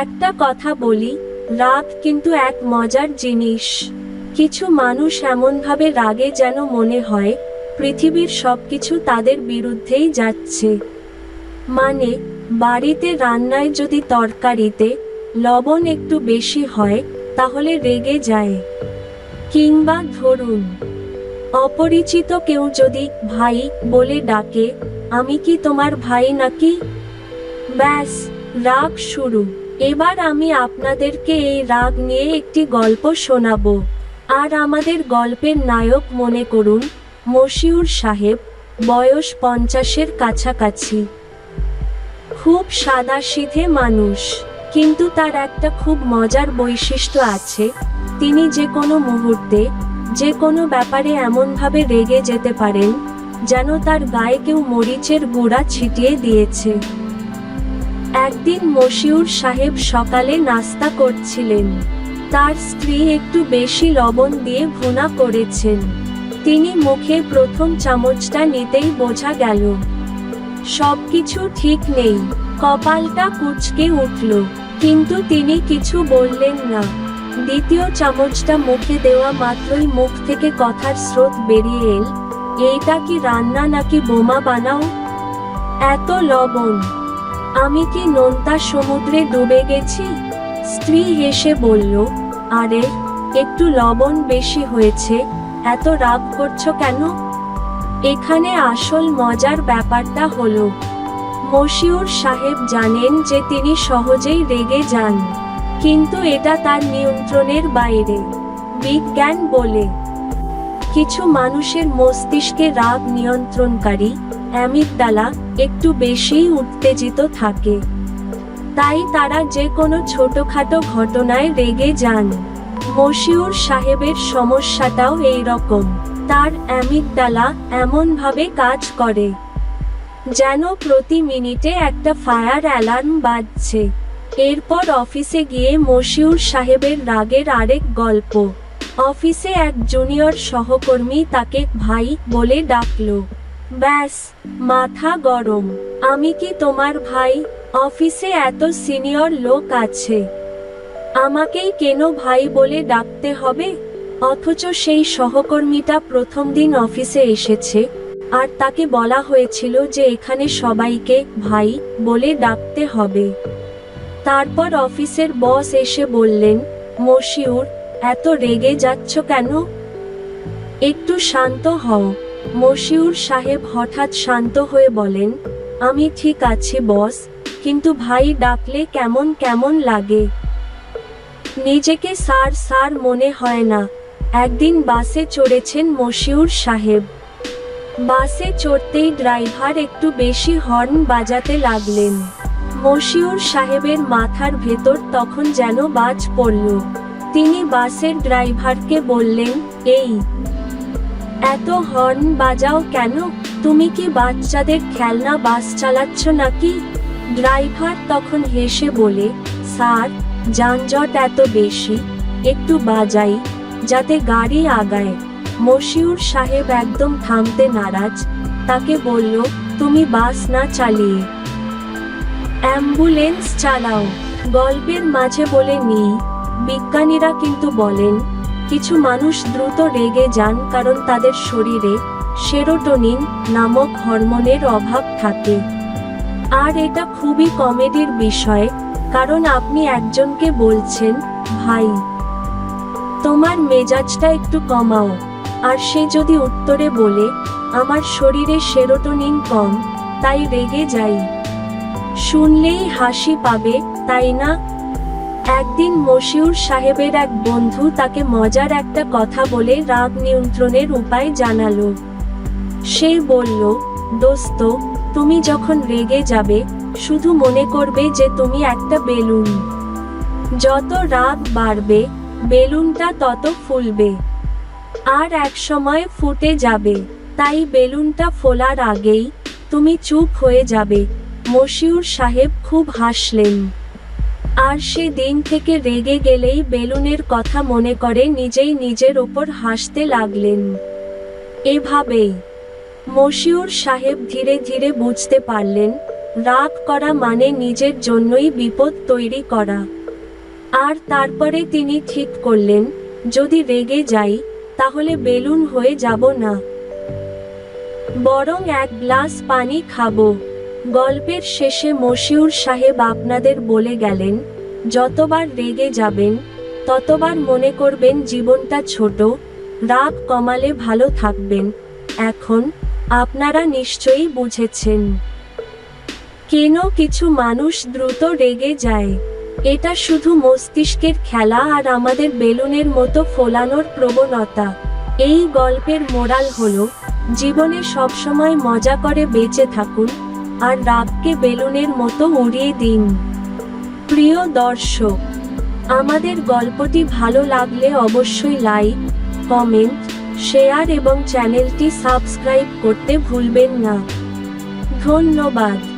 একটা কথা বলি রাগ কিন্তু এক মজার জিনিস। কিছু মানুষ এমনভাবে রাগে যেন মনে হয়, পৃথিবীর সব কিছু তাদের বিরুদ্ধেই যাচ্ছে। মানে বাড়িতে রান্নায় যদি তরকারিতে লবণ একটু বেশি হয়, তাহলে রেগে যায়। কিংবা ধরুন, অপরিচিত কেউ যদি ভাই বলে ডাকে, আমি কি তোমার ভাই নাকি? ব্যাস, রাগ শুরু। এবার আমি আপনাদেরকে এই রাগ নিয়ে একটি গল্প শোনাবো। আর আমাদের গল্পের নায়ক মনে করুন, মশিউর সাহেব, বয়স পঞ্চাশের কাছাকাছি। খুব সাদাসিধে মানুষ, কিন্তু তার একটা খুব মজার বৈশিষ্ট্য আছে। তিনি যে কোনো মুহূর্তে, যে কোনো ব্যাপারে এমনভাবে রেগে যেতে পারেন, যেন তার গায়ে কেউ মরিচের গুঁড়া ছিটিয়ে দিয়েছে। একদিন মশিউর সাহেব সকালে নাস্তা করছিলেন। তার স্ত্রী একটু বেশি লবণ দিয়ে ভুনা করেছেন। তিনি মুখে প্রথম চামচটা নিতেই বোঝা গেল। সবকিছু ঠিক নেই। কপালটা কুচকে উঠল। কিন্তু তিনি কিছু বললেন না। দ্বিতীয় চামচটা মুখে দেওয়া মাত্রই মুখ থেকে কথার স্রোত বেরিয়ে এল, এইটা কি রান্না নাকি বোমা বানাও? এত লবণ। আমি কি নোনতা সমুদ্রে ডুবে গেছি? স্ত্রী হেসে বলল, আরে, একটু লবণ বেশি হয়েছে, এত রাগ করছ কেন? এখানে আসল মজার ব্যাপারটা হলো, মশিউর সাহেব জানেন যে তিনি সহজেই রেগে যান, কিন্তু এটা তার নিয়ন্ত্রণের বাইরে। বিজ্ঞান বলে, কিছু মানুষের মস্তিষ্কে রাগ নিয়ন্ত্রণকারী অ্যামিগডালা একটু বেশিই উত্তেজিত থাকে। তাই তারা যে কোনো ছোটখাটো ঘটনায় রেগে যান। মশিউর সাহেবের সমস্যাটাও এই রকম। তার অ্যামিগডালা এমনভাবে কাজ করে, যেন প্রতি মিনিটে একটা ফায়ার অ্যালার্ম বাজছে। এরপর অফিসে গিয়ে মশিউর সাহেবের রাগের আরেক গল্প। অফিসে এক জুনিয়র সহকর্মী তাকে ভাই বলে ডাকলো। ব্যাস, মাথা গরম। আমি কি তোমার ভাই? অফিসে এত সিনিয়র লোক আছে। আমাকেই কেন ভাই বলে ডাকতে হবে? অথচ সেই সহকর্মীটা প্রথম দিন অফিসে এসেছে। আর তাকে বলা হয়েছিল যে এখানে সবাইকে ভাই বলে ডাকতে হবে। তারপর অফিসের বস এসে বললেন, মশিউর, এত রেগে যাচ্ছ কেন? একটু শান্ত হও। মশিউর সাহেব হঠাৎ শান্ত হয়ে বলেন, আমি ঠিক আছি, বস, কিন্তু ভাই ডাকলে কেমন কেমন লাগে? নিজেকে সার সার মনে হয় না। একদিন বাসে চড়েছেন মশিউর সাহেব। বাসে চড়তেই ড্রাইভার একটু বেশি হর্ন বাজাতে লাগলেন। মশিউর সাহেবের মাথার ভেতর তখন যেন বাজ পড়ল। তিনি বাসের ড্রাইভারকে বললেন, এই এত হর্ন বাজাও কেন? তুমি কি বাচ্চাদের খেলনা বাস চালাচ্ছ নাকি? ড্রাইভার তখন হেসে বলে, স্যার, যানজট এত বেশি, একটু বাজাই, যাতে গাড়ি আগায়। মশিউর সাহেব একদম থামতে নারাজ, তাকে বলল, তুমি বাস না চালিয়ে, অ্যাম্বুলেন্স চালাও। গল্পের মাঝে বলে, নিই। বিজ্ঞানীরা কিন্তু বলেন কিছু মানুষ দ্রুত রেগে যান কারণ তাদের শরীরে সেরোটোনিন নামক হরমোনের অভাব থাকে। আর এটা খুবই কমেডির বিষয়, কারণ আপনি একজনকে বলছেন, ভাই, তোমার মেজাজটা একটু কমাও। আর সে যদি উত্তরে বলে, আমার শরীরে সেরোটোনিন কম, তাই রেগে যাই। শুনলেই হাসি পাবে, তাই না? একদিন মশিউর সাহেবের এক বন্ধু তাকে মজার একটা কথা বলে রাগ নিয়ন্ত্রণের উপায় জানালো। সে বলল, দোস্ত, তুমি যখন রেগে যাবে, শুধু মনে করবে যে তুমি একটা বেলুন। যত রাগ বাড়বে, বেলুনটা তত ফুলবে। আর এক সময় ফুটে যাবে, তাই বেলুনটা ফোলার আগেই তুমি চুপ হয়ে যাবে। মশিউর সাহেব খুব হাসলেন। আর সে দিন থেকে রেগে গেলেই বেলুনের কথা মনে করে নিজেই নিজের ওপর হাসতে লাগলেন। এভাবেই মশিউর সাহেব ধীরে ধীরে বুঝতে পারলেন, রাগ করা মানে নিজের জন্যই বিপদ তৈরি করা। আর তারপরে তিনি ঠিক করলেন, যদি রেগে যাই, তাহলে বেলুন হয়ে যাব না। বরং এক গ্লাস পানি খাব। গল্পের শেষে মশিউর সাহেব আপনাদের বলে গেলেন, যতবার রেগে যাবেন, ততবার মনে করবেন জীবনটা ছোট, রাগ কমালে ভালো থাকবেন। এখন আপনারা নিশ্চয়ই বুঝেছেন। কেন কিছু মানুষ দ্রুত রেগে যায়? এটা শুধু মস্তিষ্কের খেলা আর আমাদের বেলুনের মতো ফোলানোর প্রবণতা। এই গল্পের মোরাল হলো, জীবনে সবসময় মজা করে বেঁচে থাকুন আর রাগকে বেলুনের মতো উড়িয়ে দিন। প্রিয় দর্শক, আমাদের গল্পটি ভালো লাগলে অবশ্যই লাইক, কমেন্ট, শেয়ার এবং চ্যানেলটি সাবস্ক্রাইব করতে ভুলবেন না। ধন্যবাদ।